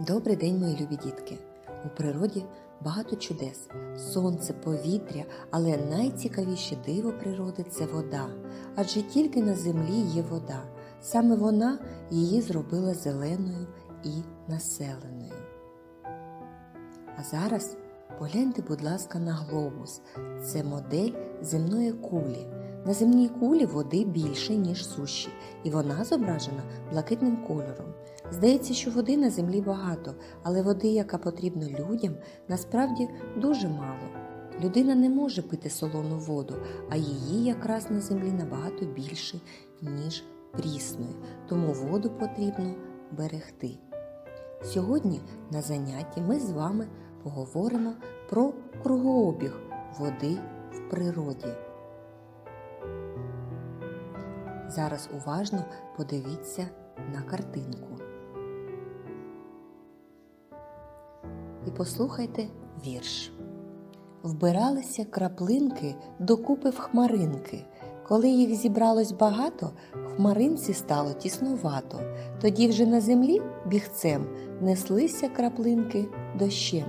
Добрий день, мої любі дітки! У природі багато чудес, сонце, повітря, але найцікавіше диво природи це вода. Адже тільки на землі є вода. Саме вона її зробила зеленою і населеною. А зараз погляньте, будь ласка, на глобус. Це модель земної кулі. На земній кулі води більше, ніж суші, і вона зображена блакитним кольором. Здається, що води на землі багато, але води, яка потрібна людям, насправді дуже мало. Людина не може пити солону воду, а її якраз на землі набагато більше, ніж прісної, тому воду потрібно берегти. Сьогодні на занятті ми з вами поговоримо про кругообіг води в природі. Зараз уважно подивіться на картинку. І послухайте вірш. Вбиралися краплинки докупи в хмаринки. Коли їх зібралось багато, хмаринці стало тіснувато. Тоді вже на землі бігцем неслися краплинки дощем.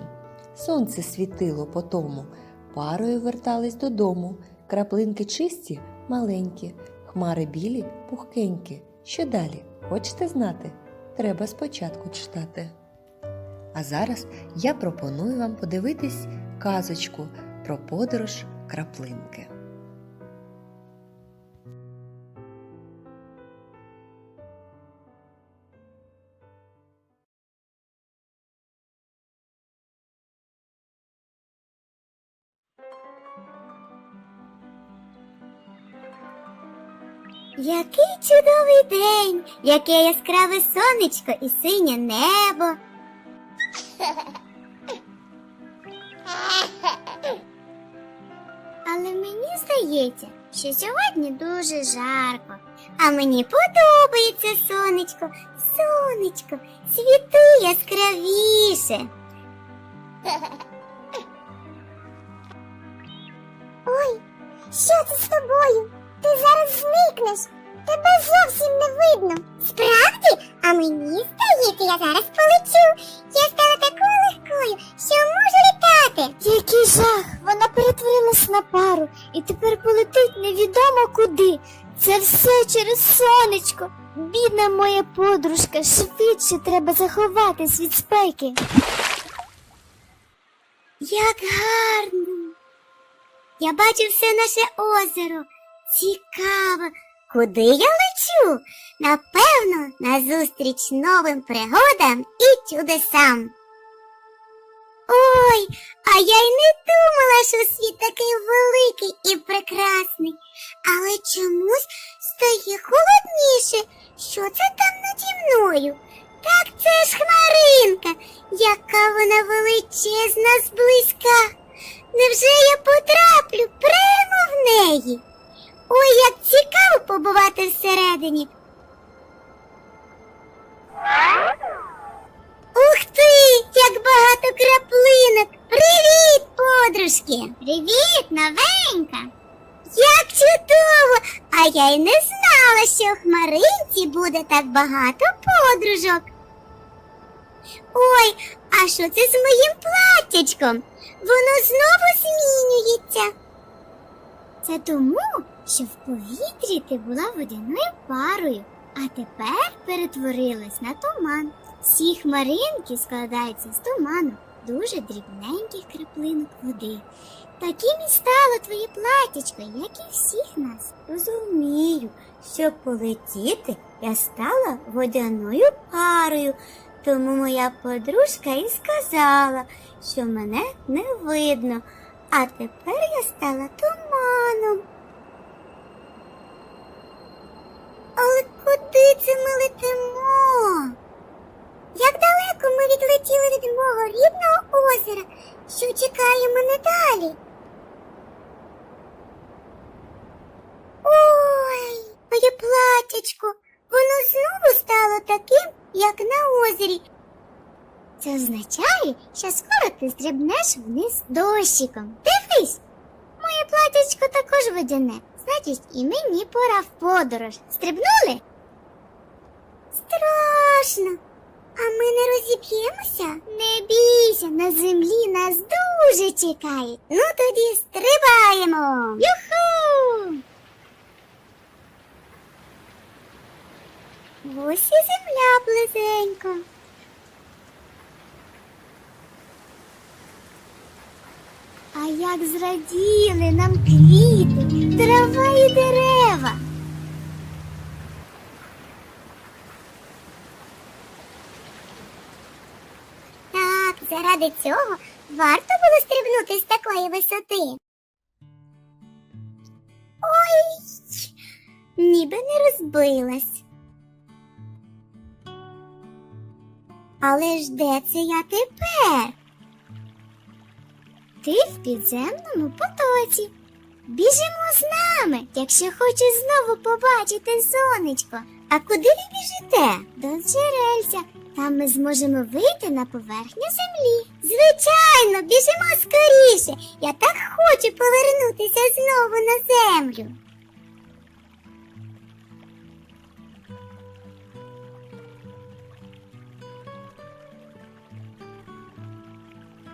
Сонце світило по тому, парою вертались додому. Краплинки чисті, маленькі, хмари білі, пухкенькі. Що далі? Хочете знати? Треба спочатку читати. А зараз я пропоную вам подивитись казочку про подорож краплинки. Який чудовий день, яке яскраве сонечко і синє небо. Але мені здається, що сьогодні дуже жарко. А мені подобається сонечко, сонечко, світи яскравіше. Ой, що це з тобою? Ти зараз зникнеш. Тебе зовсім не видно. Справді? А мені здається, я зараз полечу. Я стала такою легкою, що можу літати. Який жах! Вона перетворилась на пару і тепер полетить невідомо куди. Це все через сонечко. Бідна моя подружка, швидше треба заховатись від спеки. Як гарно! Я бачу все наше озеро. Цікаво, куди я лечу? Напевно, назустріч новим пригодам і чудесам. Ой, а я й не думала, що світ такий великий і прекрасний. Але чомусь стає холодніше. Що це там наді мною? Так це ж хмаринка, яка вона величезна зблизька. Невже я потраплю прямо в неї? Ой, як цікаво побувати всередині. Ух ти, як багато краплинок. Привіт, подружки. Привіт, новенька. Як чудово! А я й не знала, що в хмаринці буде так багато подружок. Ой, а що це з моїм платтячком? Воно знову змінюється. Це тому, що в повітрі ти була водяною парою, а тепер перетворилась на туман. Всі хмаринки складаються з туману, дуже дрібненьких краплинок води. Таким і стало твоє платячко, як і всіх нас. Розумію, щоб полетіти, я стала водяною парою, тому моя подружка і сказала, що мене не видно, а тепер я стала туманом. Але куди це ми летимо? Як далеко ми відлетіли від мого рідного озера, що чекає мене далі? Ой, моє платячко, воно знову стало таким, як на озері. Це означає, що скоро ти стрибнеш вниз дощиком. Дивись, моє платячко також водяне. Значить, і мені пора в подорож. Стрибнули? Страшно. А ми не розі зіп'ємося? Не бійся, на землі нас дуже чекають. Ну тоді стрибаємо. Юху! Ось і земля близенько. А як зраділи нам квіти, дерева. Так, заради цього варто було стрибнути з такої висоти. Ой, ніби не розбилась. Але ж де це я тепер? Ти в підземному потоці. Біжимо з нами, якщо хочеш знову побачити сонечко. А куди ви біжите? До джерельця. Там ми зможемо вийти на поверхню землі. Звичайно, біжимо скоріше. Я так хочу повернутися знову на землю.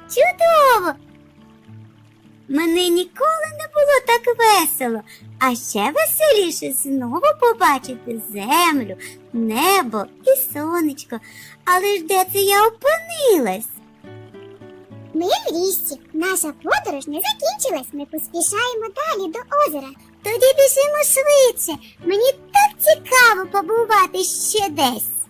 Чудово! Мене ніколи не було так весело, а ще веселіше знову побачити землю, небо і сонечко. Але ж де це я опинилась? Ми в річці. Наша подорож не закінчилась. Ми поспішаємо далі до озера. Тоді біжимо швидше. Мені так цікаво побувати ще десь.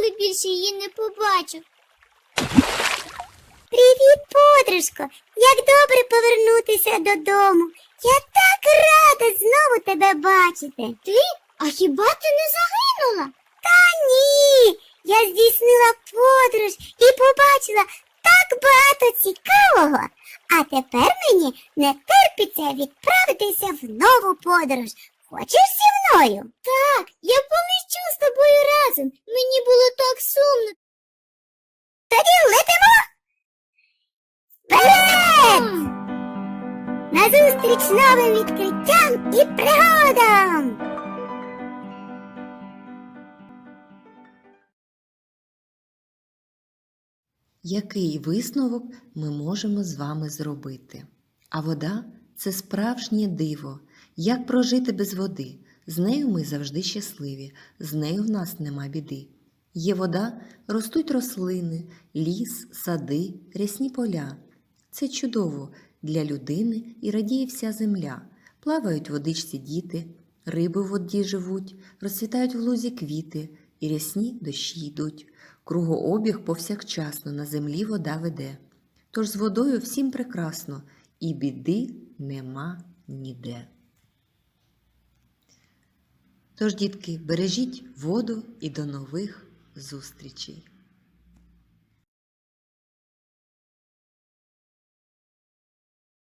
Ніколи більше її не побачу. Привіт, подружко! Як добре повернутися додому. Я так рада знову тебе бачити. Ти? А хіба ти не загинула? Та ні. Я здійснила подорож і побачила так багато цікавого. А тепер мені не терпиться відправитися в нову подорож. Хочеш зі мною? Так, я полечу з тобою разом. Мені було так сумно. Тоді летимо. Вперед! Назустріч новим відкриттям і пригодам! Який висновок ми можемо з вами зробити? А вода це справжнє диво. Як прожити без води? З нею ми завжди щасливі, з нею в нас нема біди. Є вода, ростуть рослини, ліс, сади, рясні поля. Це чудово для людини і радіє вся земля. Плавають водичці діти, риби в воді живуть, розцвітають в лузі квіти, і рясні дощі йдуть. Кругообіг повсякчасно на землі вода веде. Тож з водою всім прекрасно, і біди нема ніде. Тож, дітки, бережіть воду і до нових зустрічей!